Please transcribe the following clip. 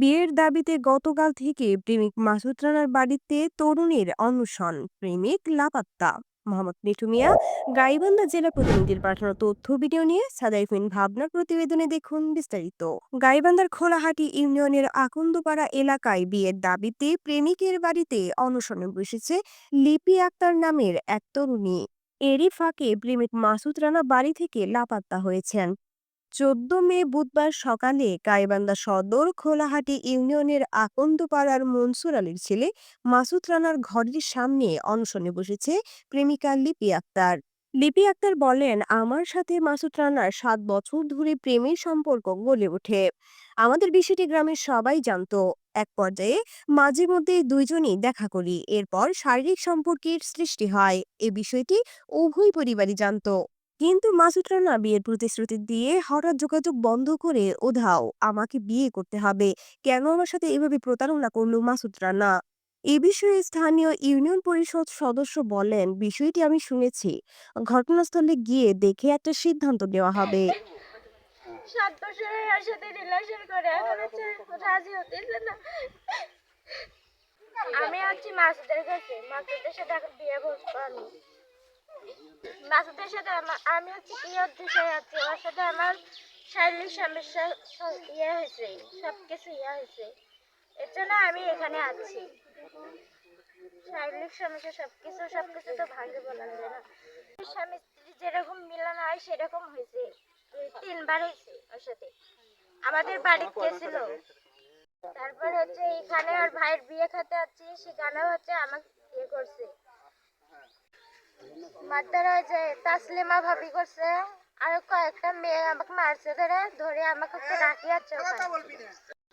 বিয়ের দাবিতে গতকাল থেকে প্রেমিক মাসুদ রানার বাড়িতে তরুণীর অনশন, প্রেমিক লাপাত্তা। মোহাম্মদ মিঠু মিয়া, গাইবান্ধা জেলা প্রতিনিধির পাঠানো তথ্য ভিডিও নিয়ে সাদাইফিন ভাবনার প্রতিবেদনে দেখুন বিস্তারিত। গাইবান্ধার খোলাহাটি ইউনিয়নের আকন্দপাড়া এলাকায় বিয়ের দাবিতে প্রেমিকের বাড়িতে অনশনে বসেছে লিপি আক্তার নামের এক তরুণী। এরই ফাঁকে প্রেমিক মাসুদ রানা বাড়ি থেকে লাপাত্তা হয়েছেন। চোদ্দ মে বুধবার সকালে গাইবান্ধা সদর খোলাহাটি ইউনিয়নের আকন্দপাড়ার মনসুর আলীর ছেলে মাসুদ রানার ঘরের সামনে অনশনে বসেছে প্রেমিকা লিপি আক্তার। লিপি আক্তার বলেন, আমার সাথে মাসুদ রানার সাত বছর ধরে প্রেমের সম্পর্ক গড়ে ওঠে। আমাদের বিষয়টি গ্রামের সবাই জানতো। এক পর্যায়ে মাঝে মধ্যে দুইজনই দেখা করি। এরপর শারীরিক সম্পর্কের সৃষ্টি হয়। এ বিষয়টি উভয় পরিবারই জানতো। কিন্তু মাসুদ রানা বিয়ের প্রতিশ্রুতি দিয়ে হঠাৎ যোগাযোগ বন্ধ করে, ওধাও, আমাকে বিয়ে করতে হবে। কেন আমার সাথে এভাবে প্রতারণা করল মাসুদ রানা এ বিষয়ে স্থানীয় ইউনিয়ন পরিষদ সদস্য বলেন, বিষয়টি আমি শুনেছি। ঘটনাস্থলে গিয়ে দেখে একটা সিদ্ধান্ত নেওয়া হবে। আমি মাসুদের কাছে। মাসুদের সাথে বিয়ে সাথে আমা- হচ্ছে ওর সাথে আমার শারীরিক সমস্যা ইয়ে হয়েছে সব কিছু ইয়ে হয়েছে। এর জন্য আমি এখানে আছি। শারীরিক সমস্যা সব কিছু সব কিছু তো বলা যায় না। স্বামী স্ত্রী যেরকম মিলন হয়, সেরকম হয়েছে। তিনবার হয়েছে ওর সাথে। আমাদের বাড়িতে গেছিল তারপর হচ্ছে এখানে ওর ভাইয়ের বিয়ে খেতে আছি, সেখানেও হচ্ছে আমাকে বিয়ে করছে। মারধর হয়েছে তাসলিমা ভাবি করছে আর কয়েকটা মেয়ে আমাকে মারছে ধরে ধরে আমাকে রাখিয়াছে রাখি আছে ওখানে।